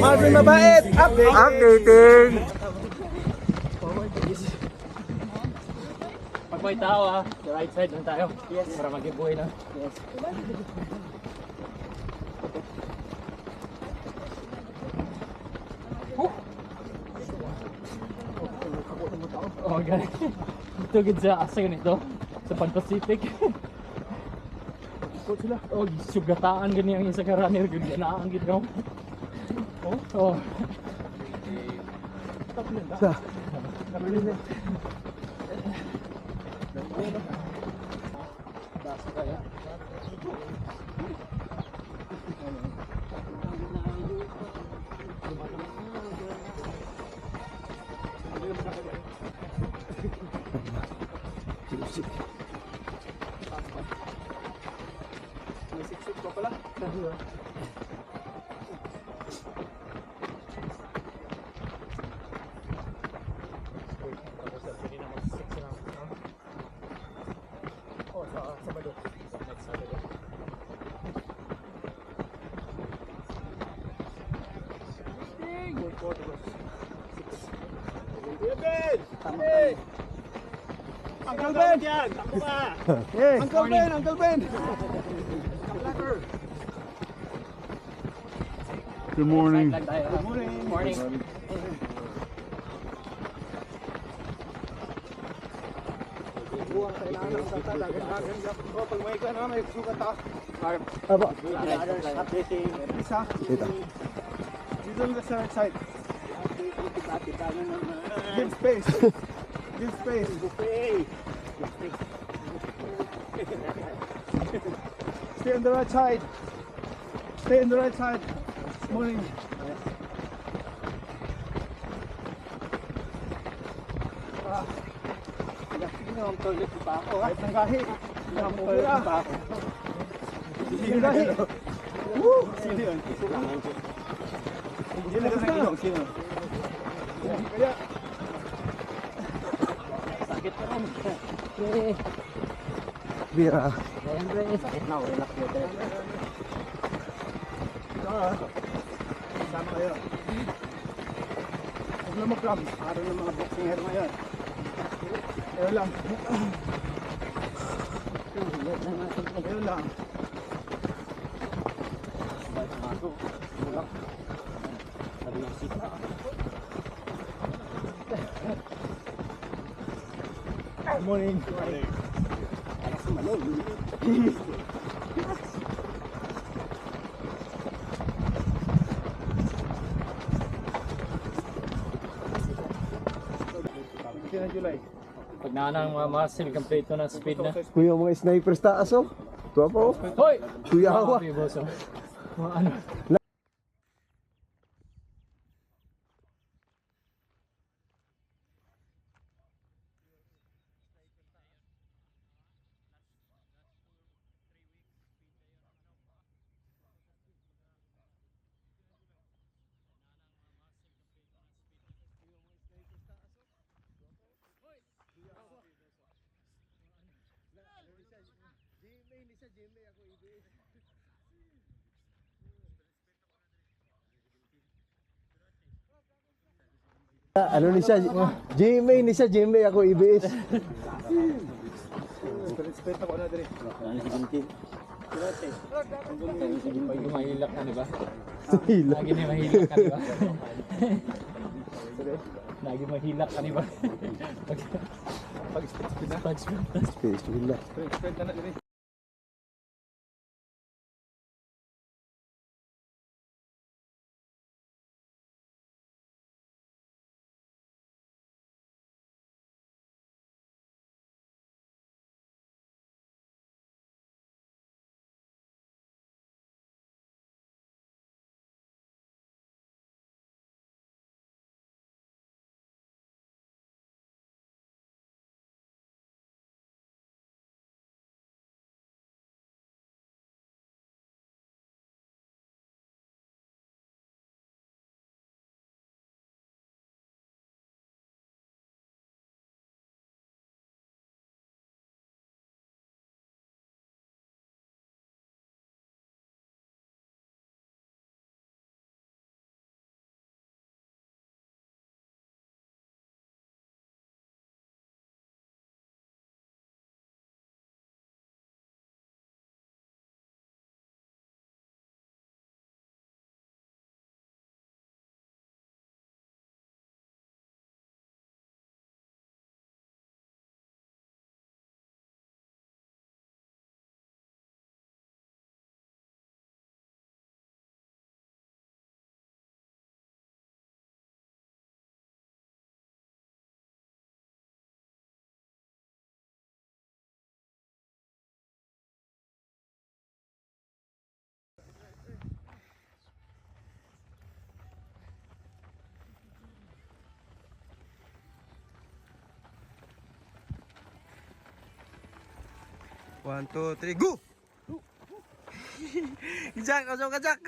Marvin Mabait, update. Updating! Pag may tao ah, the right side lang tayo. Yes. Para mag-giveaway na. Yes. Oh, galing. Ito gid sa asa ganito sa Pan Pacific. Ikot sila. Oh, sugataan gani ang isa ka runner gud ganaan gid no. Oh, oh. Sa. May siksik pa pala. Oh, sa Sabado. Uncle Ben! Hey! Uncle Ben! Uncle Ben! Good morning. Lang tayo. ah. Morning! Morning. Buwang kailangan ng kata, dagan-dagan ka. Oh, pag may ka na, may sugat ah. Aba. Updating. Isa. Dito. Dito na sa right side. Give space. Give space. Stay on the right side. Stay on the right side. Morning. Ah. Kahit ng gahi. Hindi ako pala. Hindi ng gahi. Woo! Sino yun? Sino yun? Sino? Kaya, Sakit pa rin. Bira. Ayan pre, sakit na. Relax mo pre. ah, sama kayo. Huwag na mag-cram. Araw ng mga boxinger ngayon. Ayaw lang. Ayaw lang. Good morning. Sino July? Pag naanang mga muscle, complete na speed na. Kuya, mga snipers taas oh. Tuwa po. Hoy! Kuya Hawa. Mga boss, oh. Mga ano. Ano ni siya? GMA ni siya, GMA ako IBS. Respect ako na diri. Pag mahilak ka, di ba? Hila. Lagi na mahilak ka, di ba? Lagi mahilak ka, di ba? Pag Pag-speed na. pag Space, hila. Respect na One, two, three, go! Jack, kasama ka, Jack!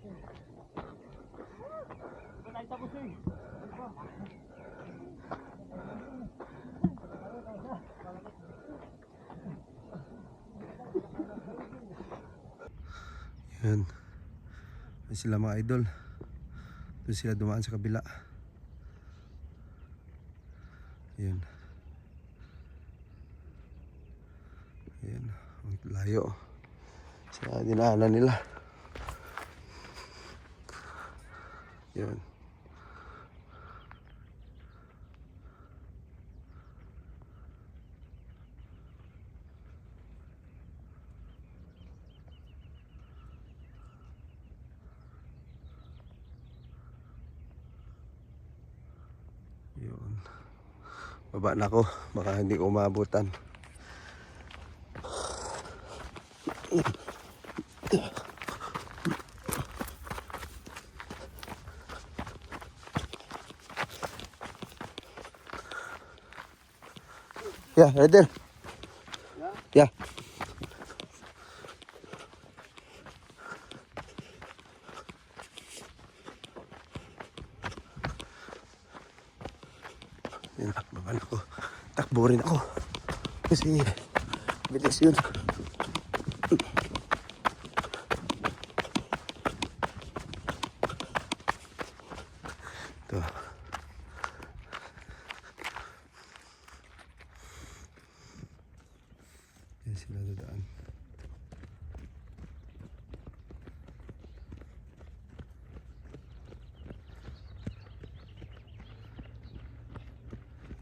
Yan. Yan sila mga idol. Doon sila dumaan sa kabila. Yan. Yan. Ang layo. Sa dinaanan nila. Yan. Yun. Baba na ako. Baka hindi ko maabutan. Yeah, right there. Yeah. Yan, baba na ako. Takbo rin ako. Kasi, bilis yun.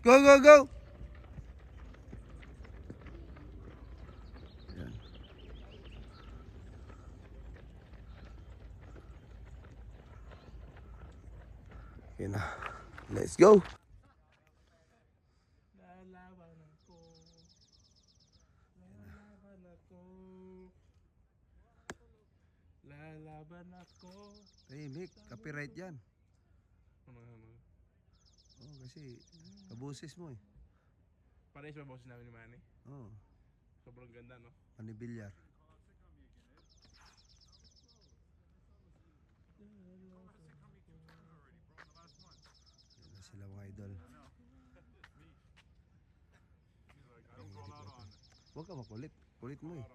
Go, go, go! Yan. Okay na. Let's go! Copyright yan. Ano ano? Oh, kasi kaboses mo eh. Parehas ba boses namin ni Manny? Oh, Sobrang ganda no? manibilyar. Yan na sila mga idol. Huwag ka makulit. Kulit mo eh.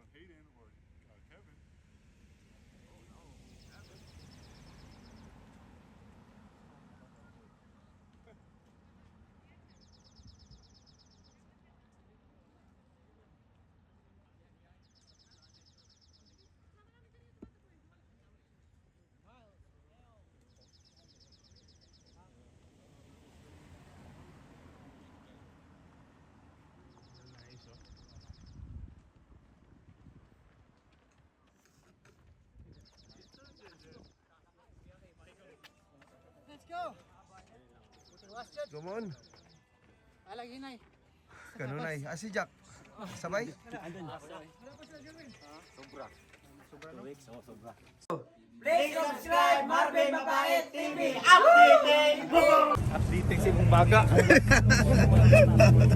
Nice oh. Go! Come on. Alang hinay. Kanunay. Ah, si Jack. Sabay? Updating si mong baga.